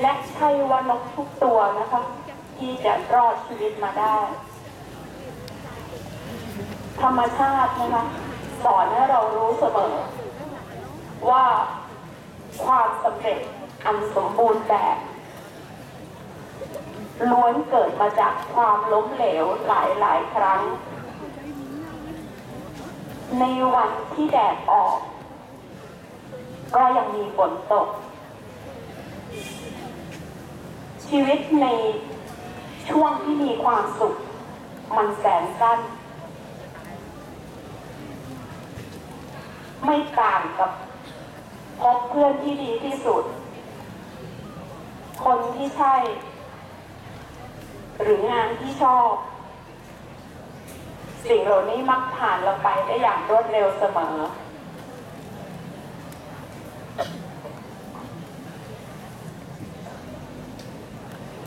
และใช่ว่านกทุกตัวนะคะ ที่จะรอดชีวิตมาได้ ธรรมชาตินะคะสอนให้เรารู้เสมอ ว่าความสำเร็จอันสมบูรณ์แบบล้วนเกิดมาจากความล้มเหลวหลายหลายๆครั้ง ในวันที่แดดออก ก็ยังมีฝนตก ชีวิตในช่วงที่มีความสุข มันแสนสั้น ไม่ต่างกับพบเพื่อนที่ดีที่สุด คนที่ใช่ หรืองานที่ชอบ สิ่งเหล่านี้มักผ่านเราไปได้อย่างรวดเร็วเสมอ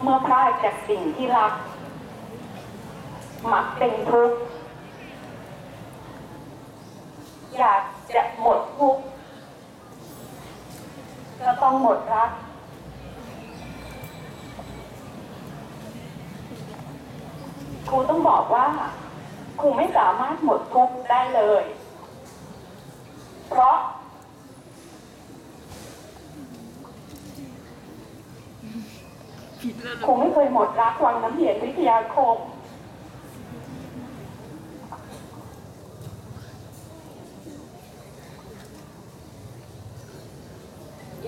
เมื่อพลาดจากสิ่งที่รักมักเป็นทุกข์อยากจะหมดทุกข์ก็ต้องหมดรัก ครูต้องบอกว่า ครูไม่สามารถหมดทุกข์ได้เลย เพราะ คงไม่เคยหมดรักวังน้ำเหียนวิทยาคม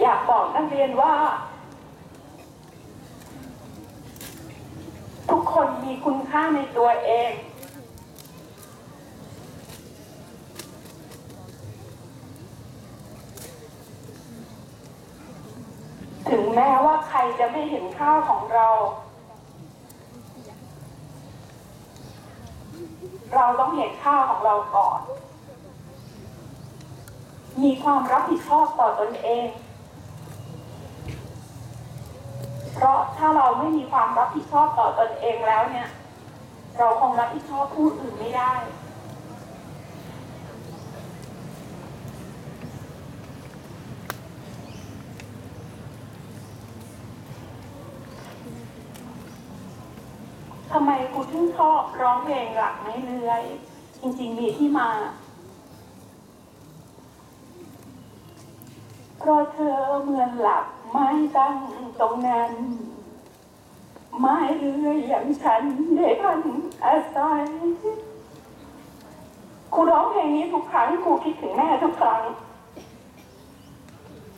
อยากบอกนักเรียนว่า ทุกคนมีคุณค่าในตัวเอง ถึง แม้ว่าใครจะไม่เห็นค่าของเรา เราต้องเห็นค่าของเราก่อน มีความรับผิดชอบต่อตนเอง เพราะถ้าเราไม่มีความรับผิดชอบต่อตนเองแล้วเนี่ย เราคงรับผิดชอบผู้อื่นไม่ได้ ทำไมครูถึงชอบร้องเพลงหลักไม่เลื้อย จริงๆมีที่มา เพราะเธอเหมือนหลับไม่ตั้งตรงนั้น ไม้เรือยอย่างฉันได้พันอาศัยครูร้องเพลงนี้ทุกครั้งครูคิดถึงแม่ทุกครั้ง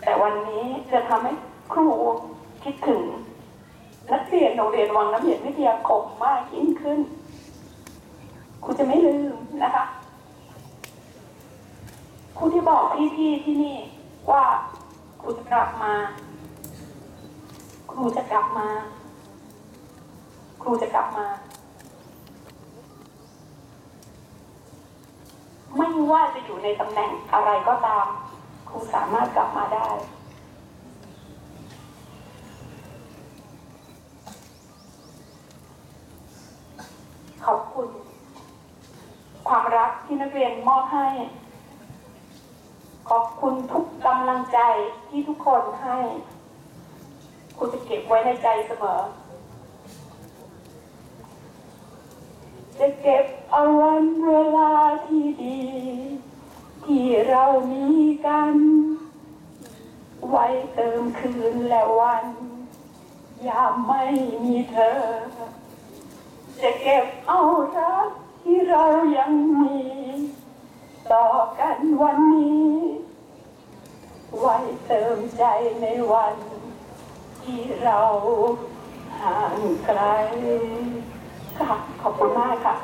แต่วันนี้จะทำให้ครูคิดถึง โรงเรียนวังน้ำเหียนวิทยาคมมากยิ่งขึ้นครูจะไม่ลืมนะคะครูที่บอกพี่ๆที่นี่ว่าครูจะกลับมา ครูจะกลับมา ครูจะกลับมา ไม่ว่าจะอยู่ในตำแหน่งอะไรก็ตาม ครูสามารถกลับมาได้ ขอบคุณ ความรักที่นักเรียนมอบให้ ขอบคุณทุกกำลังใจที่ทุกคนให้ คุณจะเก็บไว้ในใจเสมอ จะเก็บเอาวันเวลาที่ดี ที่เรามีกัน ไว้เติมคืนและวัน ยามไม่มีเธอ จะเก็บเอารักที่เรายังมี ต่อกันวันนี้ ไว้เติมใจในวัน ที่เราห่างไกลค่ะขอบคุณมากค่ะ